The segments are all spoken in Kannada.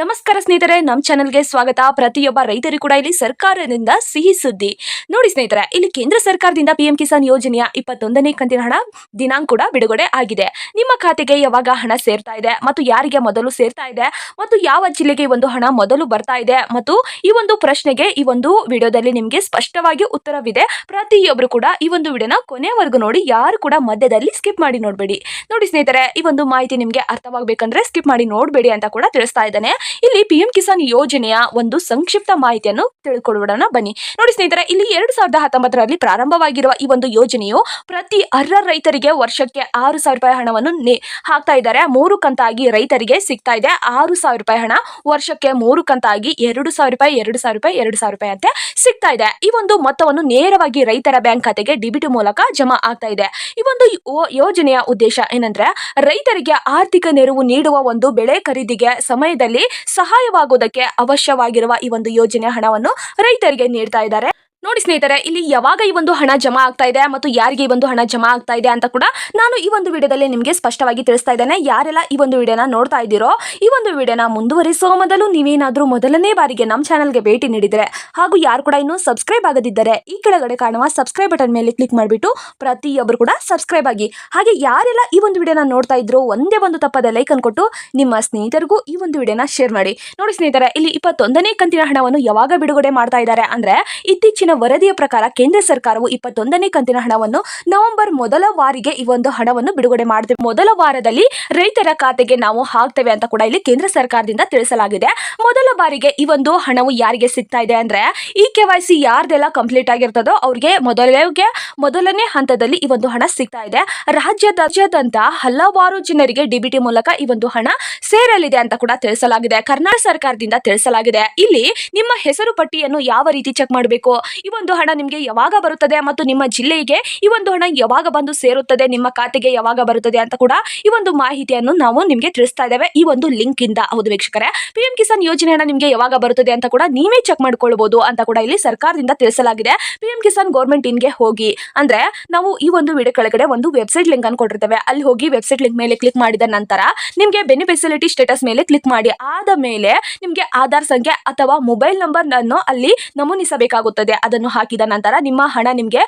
ನಮಸ್ಕಾರ ಸ್ನೇಹಿತರೆ ನಮ್ಮ ಚಾನೆಲ್ಗೆ ಸ್ವಾಗತ. ಪ್ರತಿಯೊಬ್ಬ ರೈತರು ಕೂಡ ಇಲ್ಲಿ ಸರ್ಕಾರದಿಂದ ಸಿಹಿ ಸುದ್ದಿ. ನೋಡಿ ಸ್ನೇಹಿತರೆ, ಇಲ್ಲಿ ಕೇಂದ್ರ ಸರ್ಕಾರದಿಂದ ಪಿಎಂ ಕಿಸಾನ್ ಯೋಜನೆಯ ಇಪ್ಪತ್ತೊಂದನೇ ಕಂತಿನ ಹಣ ದಿನಾಂಕ ಕೂಡ ಬಿಡುಗಡೆ ಆಗಿದೆ. ನಿಮ್ಮ ಖಾತೆಗೆ ಯಾವಾಗ ಹಣ ಸೇರ್ತಾ ಇದೆ ಮತ್ತು ಯಾರಿಗೆ ಮೊದಲು ಸೇರ್ತಾ ಇದೆ ಮತ್ತು ಯಾವ ಜಿಲ್ಲೆಗೆ ಒಂದು ಹಣ ಮೊದಲು ಬರ್ತಾ ಇದೆ ಮತ್ತು ಈ ಒಂದು ಪ್ರಶ್ನೆಗೆ ಈ ಒಂದು ವಿಡಿಯೋದಲ್ಲಿ ನಿಮಗೆ ಸ್ಪಷ್ಟವಾಗಿ ಉತ್ತರವಿದೆ. ಪ್ರತಿಯೊಬ್ಬರು ಕೂಡ ಈ ಒಂದು ವಿಡಿಯೋನ ಕೊನೆವರೆಗೂ ನೋಡಿ. ಯಾರು ಕೂಡ ಮಧ್ಯದಲ್ಲಿ ಸ್ಕಿಪ್ ಮಾಡಿ ನೋಡಬೇಡಿ. ನೋಡಿ ಸ್ನೇಹಿತರೆ, ಈ ಒಂದು ಮಾಹಿತಿ ನಿಮಗೆ ಅರ್ಥವಾಗಬೇಕಂದ್ರೆ ಸ್ಕಿಪ್ ಮಾಡಿ ನೋಡಬೇಡಿ ಅಂತ ಕೂಡ ತಿಳಿಸ್ತಾ ಇದ್ದಾನೆ. ಇಲ್ಲಿ ಪಿ ಎಂ ಕಿಸಾನ್ ಯೋಜನೆಯ ಒಂದು ಸಂಕ್ಷಿಪ್ತ ಮಾಹಿತಿಯನ್ನು ತಿಳ್ಕೊಳ್ಳೋಣ. ಬನ್ನಿ. ನೋಡಿ ಸ್ನೇಹಿತರೆ, ಇಲ್ಲಿ ಎರಡು ಸಾವಿರದ ಹತ್ತೊಂಬತ್ತರಲ್ಲಿ ಪ್ರಾರಂಭವಾಗಿರುವ ಈ ಒಂದು ಯೋಜನೆಯು ಪ್ರತಿ ಅರ್ಹ ರೈತರಿಗೆ ವರ್ಷಕ್ಕೆ ಆರು ಸಾವಿರ ರೂಪಾಯಿ ಹಣವನ್ನು ಹಾಕ್ತಾ ಇದ್ದಾರೆ. ಮೂರು ಕಂತಾಗಿ ರೈತರಿಗೆ ಸಿಗ್ತಾ ಇದೆ. ಆರು ಸಾವಿರ ರೂಪಾಯಿ ಹಣ ವರ್ಷಕ್ಕೆ ಮೂರು ಕಂತಾಗಿ ಎರಡು ಸಾವಿರ ರೂಪಾಯಿ, ಎರಡು ಸಾವಿರ ರೂಪಾಯಿ, ಎರಡು ಸಾವಿರ ರೂಪಾಯಿ ಅಂತೆ ಸಿಗ್ತಾ ಇದೆ. ಈ ಒಂದು ಮೊತ್ತವನ್ನು ನೇರವಾಗಿ ರೈತರ ಬ್ಯಾಂಕ್ ಖಾತೆಗೆ ಡಿಬಿಟಿ ಮೂಲಕ ಜಮಾ ಆಗ್ತಾ ಇದೆ. ಈ ಒಂದು ಯೋಜನೆಯ ಉದ್ದೇಶ ಏನಂದ್ರೆ, ರೈತರಿಗೆ ಆರ್ಥಿಕ ನೆರವು ನೀಡುವ ಒಂದು ಬೆಳೆ ಖರೀದಿಗೆ ಸಮಯದಲ್ಲಿ ಸಹಾಯವಾಗುವುದಕ್ಕೆ ಅವಶ್ಯವಾಗಿರುವ ಈ ಒಂದು ಯೋಜನೆ ಹಣವನ್ನು ರೈತರಿಗೆ ನೀಡ್ತಾ ಇದ್ದಾರೆ. ನೋಡಿ ಸ್ನೇಹಿತರೆ, ಇಲ್ಲಿ ಯಾವಾಗ ಈ ಒಂದು ಹಣ ಜಮಾ ಆಗ್ತಾ ಇದೆ ಮತ್ತು ಯಾರಿಗೆ ಈ ಒಂದು ಹಣ ಜಮಾ ಆಗ್ತಾ ಇದೆ ಅಂತ ಕೂಡ ನಾನು ಈ ಒಂದು ವಿಡಿಯೋದಲ್ಲಿ ನಿಮಗೆ ಸ್ಪಷ್ಟವಾಗಿ ತಿಳಿಸ್ತಾ ಇದ್ದೇನೆ. ಯಾರೆಲ್ಲ ಈ ಒಂದು ವಿಡಿಯೋನ ನೋಡ್ತಾ ಇದ್ದೀರೋ, ಈ ಒಂದು ವಿಡಿಯೋನ ಮುಂದುವರಿಸುವ ಮೊದಲು ನೀವೇನಾದರೂ ಮೊದಲನೇ ಬಾರಿಗೆ ನಮ್ಮ ಚಾನಲ್ಗೆ ಭೇಟಿ ನೀಡಿದರೆ ಹಾಗೂ ಯಾರು ಕೂಡ ಇನ್ನೂ ಸಬ್ಸ್ಕ್ರೈಬ್ ಆಗದಿದ್ದರೆ ಈ ಕೆಳಗಡೆ ಕಾಣುವ ಸಬ್ಸ್ಕ್ರೈಬ್ ಬಟನ್ ಮೇಲೆ ಕ್ಲಿಕ್ ಮಾಡಿಬಿಟ್ಟು ಪ್ರತಿಯೊಬ್ಬರು ಕೂಡ ಸಬ್ಸ್ಕ್ರೈಬ್ ಆಗಿ. ಹಾಗೆ ಯಾರೆಲ್ಲ ಈ ಒಂದು ವಿಡಿಯೋನ ನೋಡ್ತಾ ಇದ್ರು, ಒಂದೇ ಒಂದು ತಪ್ಪದ ಲೈಕ್ ಅನ್ಕೊಟ್ಟು ನಿಮ್ಮ ಸ್ನೇಹಿತರಿಗೂ ಈ ಒಂದು ವಿಡಿಯೋನ ಶೇರ್ ಮಾಡಿ. ನೋಡಿ ಸ್ನೇಹಿತರೆ, ಇಲ್ಲಿ ಇಪ್ಪತ್ತೊಂದನೇ ಕಂತಿನ ಹಣವನ್ನು ಯಾವಾಗ ಬಿಡುಗಡೆ ಮಾಡ್ತಾ ಇದ್ದಾರೆ ಅಂದ್ರೆ ಇತ್ತೀಚಿನ ವರದಿಯ ಪ್ರಕಾರ ಕೇಂದ್ರ ಸರ್ಕಾರವು ಇಪ್ಪತ್ತೊಂದನೇ ಕಂತಿನ ಹಣವನ್ನು ನವೆಂಬರ್ ಮೊದಲ ವಾರಿಗೆ ಈ ಒಂದು ಹಣವನ್ನು ಬಿಡುಗಡೆ ಮಾಡಿದೆ. ಮೊದಲ ವಾರದಲ್ಲಿ ರೈತರ ಖಾತೆಗೆ ನಾವು ಹಾಕ್ತೇವೆ ಅಂತ ಕೂಡ ಇಲ್ಲಿ ಕೇಂದ್ರ ಸರ್ಕಾರದಿಂದ ತಿಳಿಸಲಾಗಿದೆ. ಮೊದಲ ಬಾರಿಗೆ ಈ ಒಂದು ಹಣವು ಯಾರಿಗೆ ಸಿಗ್ತಾ ಇದೆ ಅಂದ್ರೆ ಈ ಕೆ ವೈ ಸಿ ಯಾರ್ದೆಲ್ಲ ಕಂಪ್ಲೀಟ್ ಆಗಿರ್ತದೋ ಅವ್ರಿಗೆ ಮೊದಲಿಗೆ ಮೊದಲನೇ ಹಂತದಲ್ಲಿ ಈ ಒಂದು ಹಣ ಸಿಗ್ತಾ ಇದೆ. ರಾಜ್ಯದ ರಾಜ್ಯಾದ್ಯಂತ ಹಲವಾರು ಜನರಿಗೆ ಡಿಬಿಟಿ ಮೂಲಕ ಈ ಒಂದು ಹಣ ಸೇರಲಿದೆ ಅಂತ ಕೂಡ ತಿಳಿಸಲಾಗಿದೆ. ಕರ್ನಾಟಕ ಸರ್ಕಾರದಿಂದ ತಿಳಿಸಲಾಗಿದೆ. ಇಲ್ಲಿ ನಿಮ್ಮ ಹೆಸರು ಪಟ್ಟಿಯನ್ನು ಯಾವ ರೀತಿ ಚೆಕ್ ಮಾಡಬೇಕು? ಈ ಒಂದು ಹಣ ನಿಮಗೆ ಯಾವಾಗ ಬರುತ್ತದೆ ಮತ್ತು ನಿಮ್ಮ ಜಿಲ್ಲೆಗೆ ಈ ಒಂದು ಹಣ ಯಾವಾಗ ಬಂದು ಸೇರುತ್ತದೆ, ನಿಮ್ಮ ಖಾತೆಗೆ ಯಾವಾಗ ಬರುತ್ತದೆ ಅಂತ ಕೂಡ ಈ ಒಂದು ಮಾಹಿತಿಯನ್ನು ನಾವು ನಿಮಗೆ ತಿಳಿಸ್ತಾ ಇದ್ದೇವೆ ಈ ಒಂದು ಲಿಂಕ್ ಇಂದ. ಹೌದು ವೀಕ್ಷಕರೇ ಪಿಎಂ ಕಿಸಾನ್ ಯೋಜನೆ ಹಣ ನಿಮಗೆ ಯಾವಾಗ ಬರುತ್ತದೆ ಅಂತ ಕೂಡ ನೀವೇ ಚೆಕ್ ಮಾಡ್ಕೊಳ್ಬಹುದು ಅಂತ ಕೂಡ ಇಲ್ಲಿ ಸರ್ಕಾರದಿಂದ ತಿಳಿಸಲಾಗಿದೆ. ಪಿಎಂ ಕಿಸಾನ್ ಗೌರ್ಮೆಂಟ್ ಇನ್ಗೆ ಹೋಗಿ, ಅಂದ್ರೆ ನಾವು ಈ ಒಂದು ವಿಡಿಯೋ ಕೆಳಗಡೆ ಒಂದು ವೆಬ್ಸೈಟ್ ಲಿಂಕ್ ಅನ್ನು ಕೊಟ್ಟಿರ್ತೇವೆ. ಅಲ್ಲಿ ಹೋಗಿ ವೆಬ್ಸೈಟ್ ಲಿಂಕ್ ಮೇಲೆ ಕ್ಲಿಕ್ ಮಾಡಿದ ನಂತರ ನಿಮಗೆ ಬೆನಿಫಿಸಿಲಿಟಿ ಸ್ಟೇಟಸ್ ಮೇಲೆ ಕ್ಲಿಕ್ ಮಾಡಿ, ಆದ ಮೇಲೆ ನಿಮಗೆ ಆಧಾರ್ ಸಂಖ್ಯೆ ಅಥವಾ ಮೊಬೈಲ್ ನಂಬರ್ ಅನ್ನು ಅಲ್ಲಿ ನಮೂನಿಸಬೇಕಾಗುತ್ತದೆ. ಅದನ್ನು ಹಾಕಿದ ನಂತರ ನಿಮ್ಮ ಹಣ ನಿಮಗೆ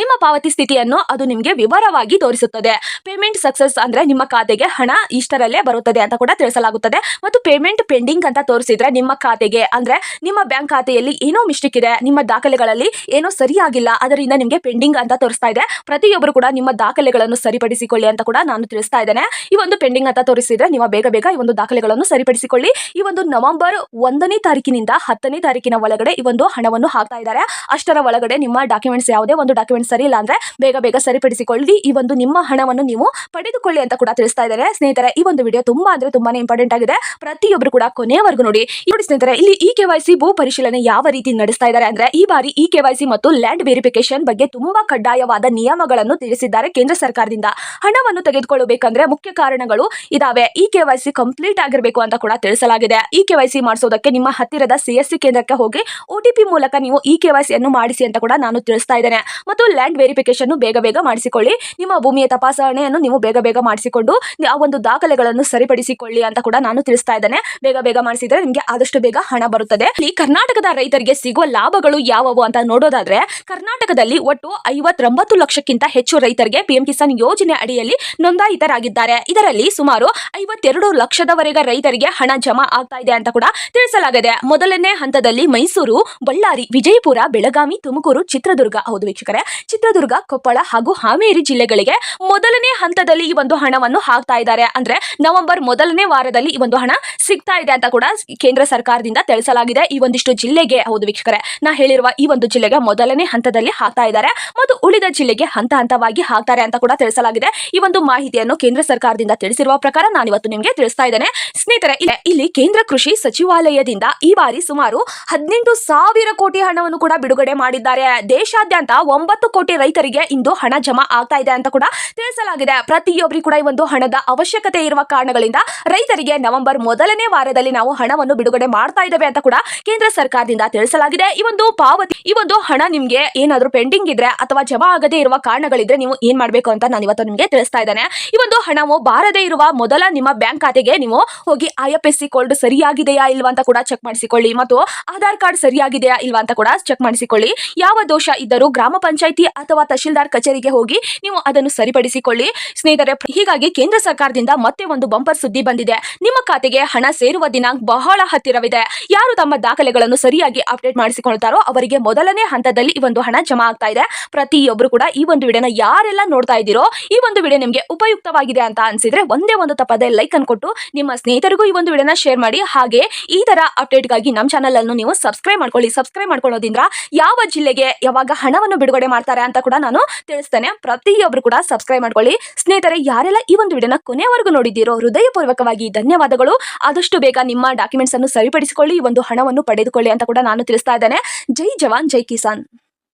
ನಿಮ್ಮ ಪಾವತಿ ಸ್ಥಿತಿಯನ್ನು ಅದು ನಿಮಗೆ ವಿವರವಾಗಿ ತೋರಿಸುತ್ತದೆ. ಪೇಮೆಂಟ್ ಸಕ್ಸಸ್ ಅಂದ್ರೆ ನಿಮ್ಮ ಖಾತೆಗೆ ಹಣ ಇಷ್ಟರಲ್ಲೇ ಬರುತ್ತದೆ ಅಂತ ಕೂಡ ತಿಳಿಸಲಾಗುತ್ತದೆ. ಮತ್ತು ಪೇಮೆಂಟ್ ಪೆಂಡಿಂಗ್ ಅಂತ ತೋರಿಸಿದ್ರೆ ನಿಮ್ಮ ಖಾತೆಗೆ ಅಂದ್ರೆ ನಿಮ್ಮ ಬ್ಯಾಂಕ್ ಖಾತೆಯಲ್ಲಿ ಏನೋ ಮಿಸ್ಟೇಕ್ ಇದೆ, ನಿಮ್ಮ ದಾಖಲೆಗಳಲ್ಲಿ ಏನೋ ಸರಿಯಾಗಿಲ್ಲ, ಅದರಿಂದ ನಿಮಗೆ ಪೆಂಡಿಂಗ್ ಅಂತ ತೋರಿಸ್ತಾ ಇದೆ. ಪ್ರತಿಯೊಬ್ಬರು ಕೂಡ ನಿಮ್ಮ ದಾಖಲೆಗಳನ್ನು ಸರಿಪಡಿಸಿಕೊಳ್ಳಿ ಅಂತ ಕೂಡ ನಾನು ತಿಳಿಸ್ತಾ ಇದ್ದೇನೆ. ಈ ಒಂದು ಪೆಂಡಿಂಗ್ ಅಂತ ತೋರಿಸಿದ್ರೆ ನೀವು ಬೇಗ ಬೇಗ ಈ ಒಂದು ದಾಖಲೆಗಳನ್ನು ಸರಿಪಡಿಸಿಕೊಳ್ಳಿ. ಈ ಒಂದು ನವೆಂಬರ್ ಒಂದನೇ ತಾರೀಕಿನಿಂದ ಹತ್ತನೇ ತಾರೀಕಿನ ಒಳಗಡೆ ಈ ಒಂದು ಹಣವನ್ನು ಹಾಕ್ತಾ ಇದ್ದಾರೆ. ಅಷ್ಟರ ಒಳಗಡೆ ನಿಮ್ಮ ಡಾಕ್ಯುಮೆಂಟ್ಸ್ ಯಾವುದೇ ಒಂದು ಡಾಕ್ಯುಮೆಂಟ್ ಸರಿ ಇಲ್ಲ ಅಂದ್ರೆ ಬೇಗ ಬೇಗ ಸರಿಪಡಿಸಿಕೊಳ್ಳಿ. ಈ ಒಂದು ನಿಮ್ಮ ಹಣವನ್ನು ನೀವು ಪಡೆದುಕೊಳ್ಳಿ ಅಂತ ಕೂಡ ತಿಳಿಸ್ತಾ ಇದ್ದಾರೆ. ಸ್ನೇಹಿತರೆ, ಈ ಒಂದು ವಿಡಿಯೋ ತುಂಬಾ ಅಂದ್ರೆ ತುಂಬಾನೇ ಇಂಪಾರ್ಟೆಂಟ್ ಆಗಿದೆ. ಪ್ರತಿಯೊಬ್ಬರು ಕೂಡ ಕೊನೆಯವರೆಗೂ ನೋಡಿ. ನೋಡಿ ಸ್ನೇಹಿತರೆ, ಇಲ್ಲಿ ಇ ಕೆವೈಸಿ ಭೂ ಪರಿಶೀಲನೆ ಯಾವ ರೀತಿ ನಡೆಸ್ತಾ ಇದ್ದಾರೆ ಅಂದ್ರೆ ಈ ಬಾರಿ ಇ ಕೆವೈಸಿ ಮತ್ತು ಲ್ಯಾಂಡ್ ವೆರಿಫಿಕೇಶನ್ ಬಗ್ಗೆ ತುಂಬಾ ಕಡ್ಡಾಯವಾದ ನಿಯಮಗಳನ್ನು ತಿಳಿಸಿದ್ದಾರೆ ಕೇಂದ್ರ ಸರ್ಕಾರದಿಂದ. ಹಣವನ್ನು ತೆಗೆದುಕೊಳ್ಳಬೇಕಂದ್ರೆ ಮುಖ್ಯ ಕಾರಣಗಳು ಇದಾವೆ. ಇ ಕೆವೈಸಿ ಕಂಪ್ಲೀಟ್ ಆಗಿರಬೇಕು ಅಂತ ಕೂಡ ತಿಳಿಸಲಾಗಿದೆ. ಇ ಕೆವೈಸಿ ಮಾಡಿಸೋದಕ್ಕೆ ನಿಮ್ಮ ಹತ್ತಿರದ ಸಿಎಸ್ಸಿ ಕೇಂದ್ರಕ್ಕೆ ಹೋಗಿ ಒಟಿಪಿ ಮೂಲಕ ನೀವು ಇ ಕೆವೈಸಿಯನ್ನು ಮಾಡಿಸಿ ಅಂತ ಕೂಡ ನಾನು ತಿಳಿಸ್ತಾ ಇದ್ದೇನೆ. ಮತ್ತು ಲ್ಯಾಂಡ್ ವೆರಿಫಿಕೇಶನ್ ಬೇಗ ಬೇಗ ಮಾಡಿಸಿಕೊಳ್ಳಿ. ನಿಮ್ಮ ಭೂಮಿಯ ತಪಾಸಣೆಯನ್ನು ನೀವು ಬೇಗ ಬೇಗ ಮಾಡಿಸಿಕೊಂಡು ಆ ಒಂದು ದಾಖಲೆಗಳನ್ನು ಸರಿಪಡಿಸಿಕೊಳ್ಳಿ ಅಂತ ಕೂಡ ನಾನು ತಿಳಿಸ್ತಾ ಇದ್ದೇನೆ. ಬೇಗ ಬೇಗ ಮಾಡಿಸಿದ್ರೆ ನಿಮಗೆ ಆದಷ್ಟು ಬೇಗ ಹಣ ಬರುತ್ತದೆ. ಈ ಕರ್ನಾಟಕದ ರೈತರಿಗೆ ಸಿಗುವ ಲಾಭಗಳು ಯಾವುವು ಅಂತ ನೋಡೋದಾದ್ರೆ, ಕರ್ನಾಟಕದಲ್ಲಿ ಒಟ್ಟು ಐವತ್ತೊಂಬತ್ತು ಲಕ್ಷಕ್ಕಿಂತ ಹೆಚ್ಚು ರೈತರಿಗೆ ಪಿಎಂ ಕಿಸಾನ್ ಯೋಜನೆ ಅಡಿಯಲ್ಲಿ ನೋಂದಾಯಿತರಾಗಿದ್ದಾರೆ. ಇದರಲ್ಲಿ ಸುಮಾರು ಐವತ್ತೆರಡು ಲಕ್ಷದವರೆಗೆ ರೈತರಿಗೆ ಹಣ ಜಮಾ ಆಗ್ತಾ ಇದೆ ಅಂತ ಕೂಡ ತಿಳಿಸಲಾಗಿದೆ. ಮೊದಲನೇ ಹಂತದಲ್ಲಿ ಮೈಸೂರು, ಬಳ್ಳಾರಿ, ವಿಜಯಪುರ, ಬೆಳಗಾವಿ, ತುಮಕೂರು, ಚಿತ್ರದುರ್ಗ. ಹೌದು ವೀಕ್ಷಕರೇ. ಚಿತ್ರದುರ್ಗ, ಕೊಪ್ಪಳ ಹಾಗೂ ಹಾವೇರಿ ಜಿಲ್ಲೆಗಳಿಗೆ ಮೊದಲನೇ ಹಂತದಲ್ಲಿ ಈ ಒಂದು ಹಣವನ್ನು ಹಾಕ್ತಾ ಇದ್ದಾರೆ. ಅಂದ್ರೆ ನವೆಂಬರ್ ಮೊದಲನೇ ವಾರದಲ್ಲಿ ಈ ಒಂದು ಹಣ ಸಿಗ್ತಾ ಇದೆ ಅಂತ ಕೂಡ ಕೇಂದ್ರ ಸರ್ಕಾರದಿಂದ ತಿಳಿಸಲಾಗಿದೆ. ಈ ಒಂದಿಷ್ಟು ಜಿಲ್ಲೆಗೆ, ಹೌದು ವೀಕ್ಷಕರೇ, ನಾ ಹೇಳಿರುವ ಈ ಒಂದು ಜಿಲ್ಲೆಗೆ ಮೊದಲನೇ ಹಂತದಲ್ಲಿ ಹಾಕ್ತಾ ಇದ್ದಾರೆ. ಮತ್ತು ಉಳಿದ ಜಿಲ್ಲೆಗೆ ಹಂತ ಹಂತವಾಗಿ ಹಾಕ್ತಾರೆ ಅಂತ ಕೂಡ ತಿಳಿಸಲಾಗಿದೆ. ಈ ಒಂದು ಮಾಹಿತಿಯನ್ನು ಕೇಂದ್ರ ಸರ್ಕಾರದಿಂದ ತಿಳಿಸಿರುವ ಪ್ರಕಾರ ನಾನು ಇವತ್ತು ನಿಮಗೆ ತಿಳಿಸ್ತಾ ಇದ್ದೇನೆ. ಸ್ನೇಹಿತರೆ, ಇಲ್ಲಿ- ಇಲ್ಲಿ ಕೇಂದ್ರ ಕೃಷಿ ಸಚಿವಾಲಯದಿಂದ ಈ ಬಾರಿ ಸುಮಾರು ಹದಿನೆಂಟು ಸಾವಿರ ಕೋಟಿ ಹಣವನ್ನು ಕೂಡ ಬಿಡುಗಡೆ ಮಾಡಿದ್ದಾರೆ. ದೇಶಾದ್ಯಂತ ಒಂಬತ್ತು ಒಂಬತ್ತು ಕೋಟಿ ರೈತರಿಗೆ ಇಂದು ಹಣ ಜಮಾ ಆಗ್ತಾ ಇದೆ ಅಂತ ಕೂಡ ತಿಳಿಸಲಾಗಿದೆ. ಪ್ರತಿಯೊಬ್ಬರಿಗೂ ಕೂಡ ಈ ಒಂದು ಹಣದ ಅವಶ್ಯಕತೆ ಇರುವ ಕಾರಣಗಳಿಂದ ರೈತರಿಗೆ ನವೆಂಬರ್ ಮೊದಲನೇ ವಾರದಲ್ಲಿ ನಾವು ಹಣವನ್ನು ಬಿಡುಗಡೆ ಮಾಡ್ತಾ ಇದ್ದೇವೆ ಅಂತ ಕೂಡ ಕೇಂದ್ರ ಸರ್ಕಾರದಿಂದ ತಿಳಿಸಲಾಗಿದೆ. ಈ ಒಂದು ಪಾವತಿ, ಈ ಒಂದು ಹಣ ನಿಮ್ಗೆ ಏನಾದರೂ ಪೆಂಡಿಂಗ್ ಇದ್ರೆ ಅಥವಾ ಜಮಾ ಆಗದೆ ಇರುವ ಕಾರಣಗಳಿದ್ರೆ ನೀವು ಏನ್ ಮಾಡ್ಬೇಕು ಅಂತ ನಾನು ಇವತ್ತು ನಿಮಗೆ ತಿಳಿಸ್ತಾ ಇದ್ದೇನೆ. ಈ ಒಂದು ಹಣವು ಬಾರದೇ ಇರುವ ಮೊದಲ ನಿಮ್ಮ ಬ್ಯಾಂಕ್ ಖಾತೆಗೆ ನೀವು ಹೋಗಿ I F S C code ಸರಿಯಾಗಿದೆಯಾ ಇಲ್ವಾ ಅಂತ ಕೂಡ ಚೆಕ್ ಮಾಡಿಸಿಕೊಳ್ಳಿ. ಮತ್ತು ಆಧಾರ್ ಕಾರ್ಡ್ ಸರಿಯಾಗಿದೆಯಾ ಇಲ್ವಾ ಅಂತ ಕೂಡ ಚೆಕ್ ಮಾಡಿಸಿಕೊಳ್ಳಿ. ಯಾವ ದೋಷ ಇದ್ದರೂ ಗ್ರಾಮ ಪಂಚಾಯಿತಿ ಅಥವಾ ತಹಶೀಲ್ದಾರ್ ಕಚೇರಿಗೆ ಹೋಗಿ ನೀವು ಅದನ್ನು ಸರಿಪಡಿಸಿಕೊಳ್ಳಿ. ಸ್ನೇಹಿತರೆ, ಹೀಗಾಗಿ ಕೇಂದ್ರ ಸರ್ಕಾರದಿಂದ ಮತ್ತೆ ಒಂದು ಬಂಪರ್ ಸುದ್ದಿ ಬಂದಿದೆ. ನಿಮ್ಮ ಖಾತೆಗೆ ಹಣ ಸೇರುವ ದಿನಾಂಕ ಬಹಳ ಹತ್ತಿರವಿದೆ. ಯಾರು ತಮ್ಮ ದಾಖಲೆಗಳನ್ನು ಸರಿಯಾಗಿ ಅಪ್ಡೇಟ್ ಮಾಡಿಸಿಕೊಳ್ತಾರೋ ಅವರಿಗೆ ಮೊದಲನೇ ಹಂತದಲ್ಲಿ ಈ ಒಂದು ಹಣ ಜಮಾ ಆಗ್ತಾ ಇದೆ. ಪ್ರತಿಯೊಬ್ಬರು ಕೂಡ ಈ ಒಂದು ವಿಡಿಯೋನ ಯಾರೆಲ್ಲ ನೋಡ್ತಾ ಇದ್ದೀರೋ ಈ ಒಂದು ವಿಡಿಯೋ ನಿಮಗೆ ಉಪಯುಕ್ತವಾಗಿದೆ ಅಂತ ಅನ್ಸಿದ್ರೆ ಒಂದೇ ಒಂದು ತಪ್ಪದೆ ಲೈಕ್ ಅನ್ನು ಕೊಟ್ಟು ನಿಮ್ಮ ಸ್ನೇಹಿತರಿಗೂ ಈ ಒಂದು ವಿಡಿಯೋನ ಶೇರ್ ಮಾಡಿ. ಹಾಗೆ ಈ ತರ ಅಪ್ಡೇಟ್ಗಾಗಿ ನಮ್ಮ ಚಾನಲ್ ಅನ್ನು ನೀವು ಸಬ್ಸ್ಕ್ರೈಬ್ ಮಾಡ್ಕೊಳ್ಳಿ. ಸಬ್ಸ್ಕ್ರೈಬ್ ಮಾಡ್ಕೊಳ್ಳೋದ್ರಿಂದ ಯಾವ ಜಿಲ್ಲೆಗೆ ಯಾವಾಗ ಹಣವನ್ನು ಬಿಡುಗಡೆ ಮಾಡ್ತಾರೆ ಅಂತ ಕೂಡ ನಾನು ತಿಳಿಸ್ತೇನೆ. ಪ್ರತಿಯೊಬ್ಬರು ಕೂಡ ಸಬ್ಸ್ಕ್ರೈಬ್ ಮಾಡ್ಕೊಳ್ಳಿ. ಸ್ನೇಹಿತರೆ, ಯಾರೆಲ್ಲ ಈ ಒಂದು ವಿಡಿಯೋನ ಕೊನೆಯವರೆಗೂ ನೋಡಿದ್ದೀರೋ ಹೃದಯಪೂರ್ವಕವಾಗಿ ಧನ್ಯವಾದಗಳು. ಆದಷ್ಟು ಬೇಗ ನಿಮ್ಮ ಡಾಕ್ಯುಮೆಂಟ್ಸ್ ಅನ್ನು ಸರಿಪಡಿಸಿಕೊಳ್ಳಿ ಈ ಒಂದು ಹಣವನ್ನು ಪಡೆದುಕೊಳ್ಳಿ ಅಂತ ಕೂಡ ನಾನು ತಿಳಿಸ್ತಾ ಇದ್ದೇನೆ. ಜೈ ಜವಾನ್, ಜೈ ಕಿಸಾನ್.